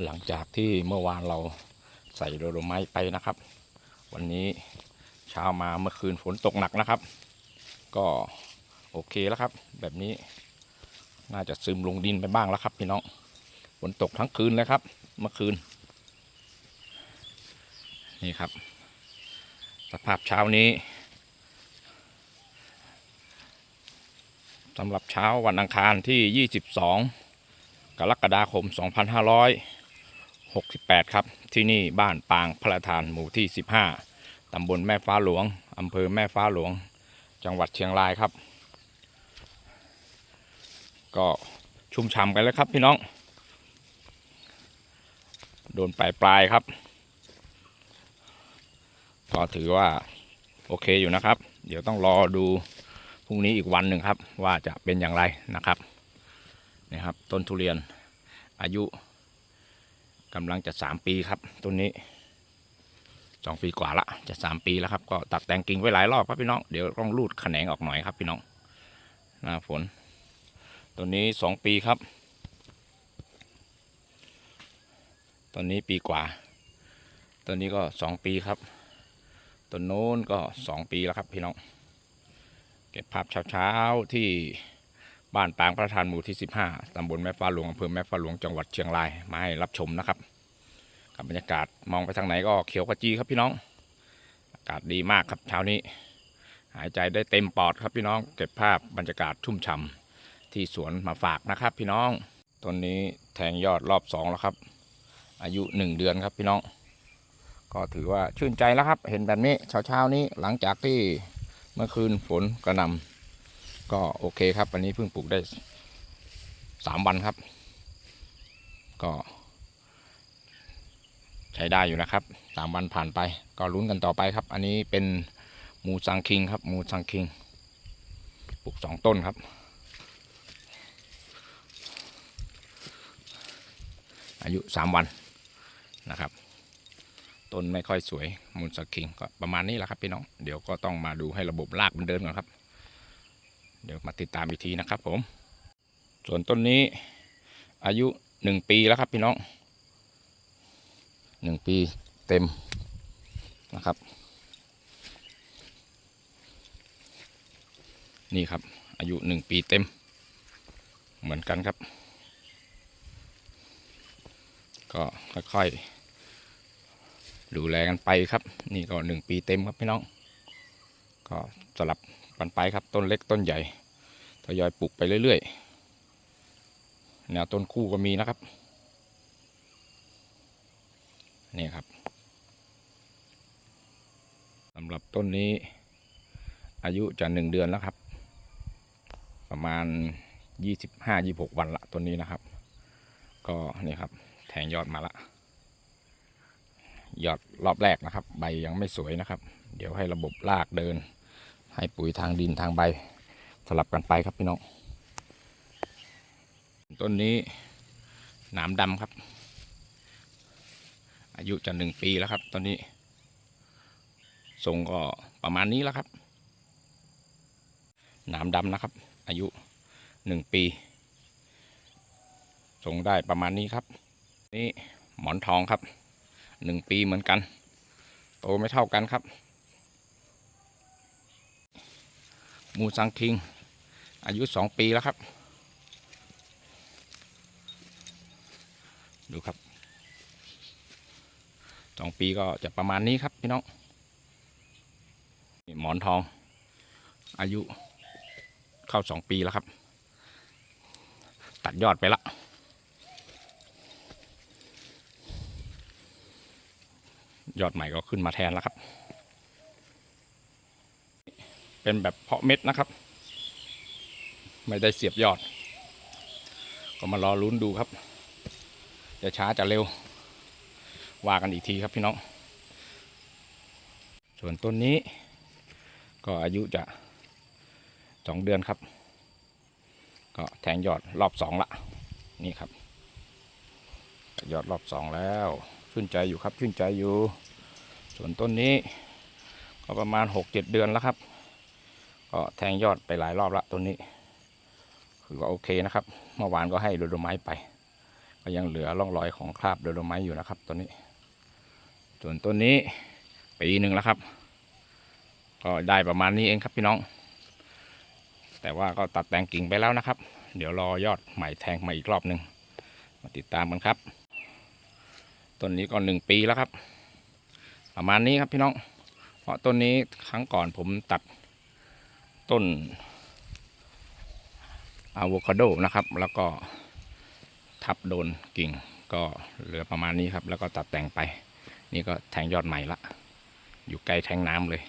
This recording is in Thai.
หลังจากที่เมื่อวานเราใส่โดโลไม้ไปนะครับ วันนี้เช้ามาเมื่อคืนฝนตกหนักนะครับ ก็โอเคแล้วครับ แบบนี้น่าจะซึมลงดินไปบ้างแล้วครับ พี่น้องฝนตกทั้งคืนเลยครับ เมื่อคืน นี่ครับ สภาพเช้านี้สำหรับเช้าวันอังคารที่ 22 กรกฎาคม 2500 2568 ครับ ที่นี่บ้านปางพระทานหมู่ที่ 15 ตำบลแม่ฟ้าหลวง อำเภอแม่ฟ้าหลวง จังหวัดเชียงรายครับ ก็ชุ่มฉ่ำกันแล้วครับพี่น้อง โดนปลายปลายครับ ก็ถือว่าโอเคอยู่นะครับ เดี๋ยวต้องรอดูพรุ่งนี้อีกวันหนึ่งครับ ว่าจะเป็นอย่างไรนะครับนี่ครับ ต้นทุเรียนอายุ กำลังจะสามปีครับต้นนี้สองปีกว่าละจะสามปีแล้วครับก็ตัดแต่งกิ่งไว้หลายรอบครับพี่น้องเดี๋ยวต้องรูดแขนงออกหน่อยครับพี่น้องหน้าฝนต้นนี้สองปีครับต้นนี้ปีกว่าต้นนี้ก็สองปีครับต้นโน้นก็สองปีแล้วครับพี่น้องเก็บภาพเช้าๆที่ บ้านปางพระทานหมู่ที่ 15 ตำบลแม่ฟ้าหลวงอำเภอแม่ฟ้าหลวงจังหวัดเชียงรายมาให้รับชมนะครับกับบรรยากาศมองไปทางไหนก็เขียวขจีครับพี่น้อง อากาศดีมากครับเช้านี้ หายใจได้เต็มปอดครับพี่น้อง เก็บภาพบรรยากาศชุ่มฉ่ำที่สวนมาฝากนะครับ พี่น้องต้นนี้แทงยอดรอบสองแล้วครับ อายุหนึ่งเดือนครับพี่น้อง ก็ถือว่าชื่นใจแล้วครับ เห็นแบบนี้เช้าเช้านี้หลังจากที่เมื่อคืนฝนกระหน่ำ ก็โอเคครับ วันนี้เพิ่งปลูกได้สามวันครับ ก็ ใช้ได้อยู่นะครับสามวันผ่านไป ก็ลุ้นกันต่อไปครับ อันนี้เป็นมูซังคิงครับมูซังคิงปลูกสองต้นครับ อายุสามวันนะครับต้นไม่ค่อยสวยมูลสคิงก็ประมาณนี้แหละครับพี่น้อง เดี๋ยวก็ต้องมาดูให้ระบบรากมันเดินก่อนครับ เดี๋ยวมาติดตามอีกทีนะครับผม ส่วนต้นนี้อายุหนึ่งปีแล้วครับพี่น้องหนึ่งปีเต็มนะครับ นี่ครับ อายุหนึ่งปีเต็ม เหมือนกันครับ ก็ค่อยๆดูแลกันไปครับ นี่ก็หนึ่งปีเต็มครับพี่น้อง ก็สลับ กันไปครับ ต้นเล็กต้นใหญ่ทยอยปลูกไปเรื่อยๆแนวต้นคู่ก็มีนะครับนี่ครับสำหรับต้นนี้ อายุจะหนึ่งเดือนแล้วครับ ประมาณยี่สิบห้ายี่หกวันละต้นนี้นะครับ ก็นี่ครับ แทงยอดมาละยอดรอบแรกนะครับ ใบยังไม่สวยนะครับ เดี๋ยวให้ระบบรากเดิน ให้ปุ๋ยทางดินทางใบสลับกันไปครับพี่น้อง ต้นนี้หนามดำครับ อายุจะหนึ่งปีแล้วครับ ตอนนี้ทรงก็ประมาณนี้แล้วครับ หนามดำนะครับ อายุหนึ่งปีทรงได้ประมาณนี้ครับ นี่หมอนทองครับหนึ่งปีเหมือนกัน โตไม่เท่ากันครับ มูซังคิง อายุสองปีแล้วครับ ดูครับสองปีก็จะประมาณนี้ครับพี่น้องนี่หมอนทอง อายุเข้าสองปีแล้วครับ ตัดยอดไปละยอดใหม่ก็ขึ้นมาแทนแล้วครับ เป็นแบบเพาะเม็ดนะครับ ไม่ได้เสียบยอด ก็มารอลุ้นดูครับ จะช้าจะเร็ว ว่ากันอีกทีครับพี่น้อง ส่วนต้นนี้ ก็อายุจะสองเดือนครับ ก็แทงยอดรอบสองละ นี่ครับ ยอดรอบสองแล้วชื่นใจอยู่ครับชื่นใจอยู่ ส่วนต้นนี้ก็ประมาณหกเจ็ดเดือนแล้วครับ ก็แทงยอดไปหลายรอบละต้นนี้ คือว่าโอเคนะครับ เมื่อวานก็ให้โดโดไม้ไป ก็ยังเหลือร่องรอยของคราบโดโลไม้อยู่นะครับตัวนี้ ส่วนต้นนี้ปีหนึ่งแล้วครับ ก็ได้ประมาณนี้เองครับพี่น้อง แต่ว่าก็ตัดแต่งกิ่งไปแล้วนะครับ เดี๋ยวรอยอดใหม่แทงมาอีกรอบหนึ่งมาติดตามกันครับต้นนี้ก็หนึ่งปีแล้วครับ ประมาณนี้ครับพี่น้อง เพราะต้นนี้ครั้งก่อนผมตัด ต้นอะโวคาโดนะครับ แล้วก็ทับโดนกิ่งก็เหลือประมาณนี้ครับ แล้วก็ตัดแต่งไป นี่ก็แทงยอดใหม่ละ อยู่ใกล้แทงน้ำเลย